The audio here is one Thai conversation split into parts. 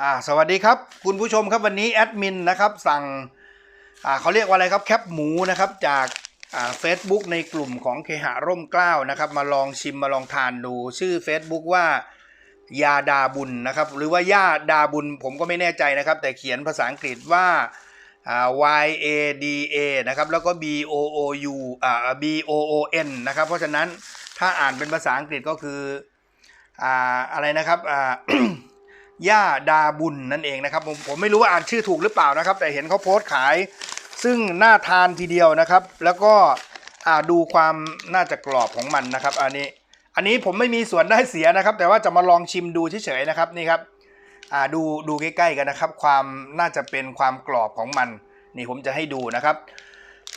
อ่าสวัสดีครับคุณผู้ชมครับวันนี้แอดมินนะครับสั่งอ่าเขาเรียกว่าอะไรครับแคปหมูนะครับจากอ่าเฟซบุ๊กในกลุ่มของเคหะร่มเกล้านะครับ มาลองชิมมาลองทานดู ชื่อ Facebook ว่ายาดาบุญนะครับหรือว่าย่าดาบุญผมก็ไม่แน่ใจนะครับ แต่เขียนภาษาอังกฤษว่า Y A D A นะครับแล้วก็ B O O U อ่า B O O N นะครับเพราะฉะนั้นถ้าอ่านเป็นภาษาอังกฤษก็คืออ่าอะไรนะครับอ่า ย่าดาบุญนั่นเองนะครับผมผมไม่รู้ว่าอ่านชื่อถูกหรือเปล่านะครับ แต่เห็นเขาโพสต์ขาย ซึ่งน่าทานทีเดียวนะครับ แล้วก็อ่าดูความน่าจะกรอบของมันนะครับ อันนี้ อันนี้ผมไม่มีส่วนได้เสียนะครับ แต่ว่าจะมาลองชิมดูเฉยๆนะครับนี่ครับอ่าดูดูใกล้ๆกันนะครับ ความน่าจะเป็นความกรอบของมัน นี่ผมจะให้ดูนะครับ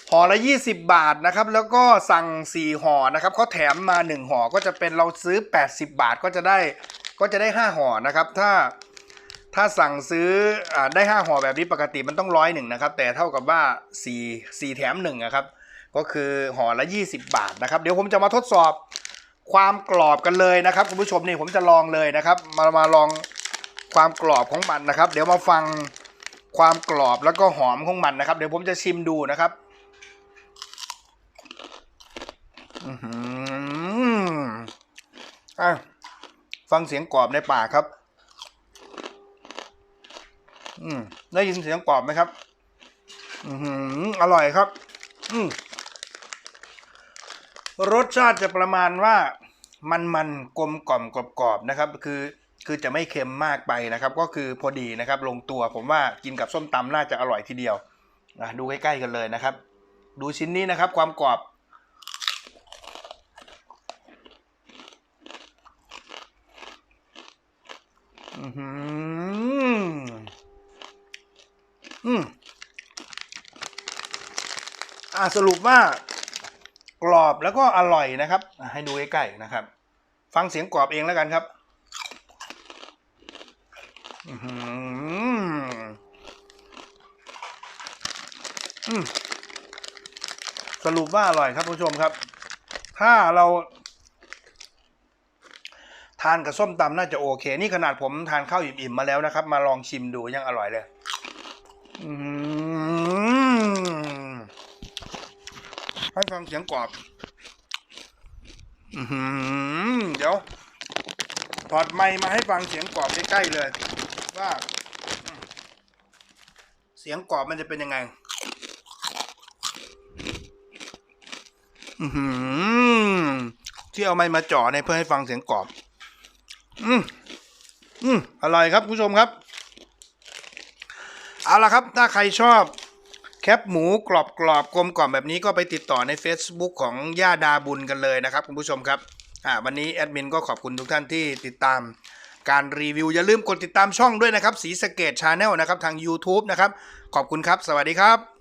ห่อละ 20 บาทนะครับ แล้วก็สั่ง 4ห่อนะครับเขาแถมมา 1ห่อก็จะเป็นเราซื้อ 80 บาทก็จะได้ ก็จะได้ 5ห่อนะครับ ถ้าถ้าสั่งซื้ออได้5ห่อแบบนี้ปกติมันต้องร้อยหนึ่งนะครับ แต่เท่ากับว่า4 4แถม1นะครับ ก็คือห่อละ 20 บาทนะครับ เดี๋ยวผมจะมาทดสอบความกรอบกันเลยนะครับคุณผู้ชมนี่ผมจะลองเลยนะครับ มามาลองความกรอบของมันนะครับ เดี๋ยวมาฟังความกรอบแล้วก็หอมของมันนะครับ เดี๋ยวผมจะชิมดูนะครับอือหืออะ ฟังเสียงกรอบในป่าครับ อืมได้ยินเสียงกรอบไหมครับ อืออร่อยครับ อืมรสชาติจะประมาณว่ามันมันกลมกล่อมกรอบกรอบๆนะครับ คือคือจะไม่เค็มมากไปนะครับ ก็คือพอดีนะครับ ลงตัวผมว่ากินกับส้มตำน่าจะอร่อยทีเดียวดูใกล้ๆกันเลยนะครับ ดูชิ้นนี้นะครับ ความกรอบ อือหืออืมอ่าสรุปว่ากรอบแล้วก็อร่อยนะครับ ให้ดูใกล้ๆนะครับ ฟังเสียงกรอบเองแล้วกันครับอือหืออืมสรุปว่าอร่อยครับผู้ชมครับ ถ้าเรา ทานกับส้มตำน่าจะโอเค นี่ขนาดผมทานข้าวอิ่มๆมาแล้วนะครับ มาลองชิมดูยังอร่อยเลยให้ฟังเสียงกรอบอเดี๋ยวถอดไมค์มาให้ฟังเสียงกรอบใกล้ๆเลย ว่า เสียงกรอบมันจะเป็นยังไงที่เอาไมค์มาจ่อในเพื่อให้ฟังเสียงกรอบ อืมอืมอร่อยครับผู้ชมครับ เอาละครับ ถ้าใครชอบแคปหมูกรอบกรอบกลมกล่อมแบบนี้ก็ไปติดต่อใน Facebook ของย่าดาบุญกันเลยนะครับคุณผู้ชมครับอ่าวันนี้แอดมินก็ขอบคุณทุกท่านที่ติดตามการรีวิว อย่าลืมกดติดตามช่องด้วยนะครับ สีสเกตชาแนลนะครับ ทาง YouTube นะครับ ขอบคุณครับ สวัสดีครับ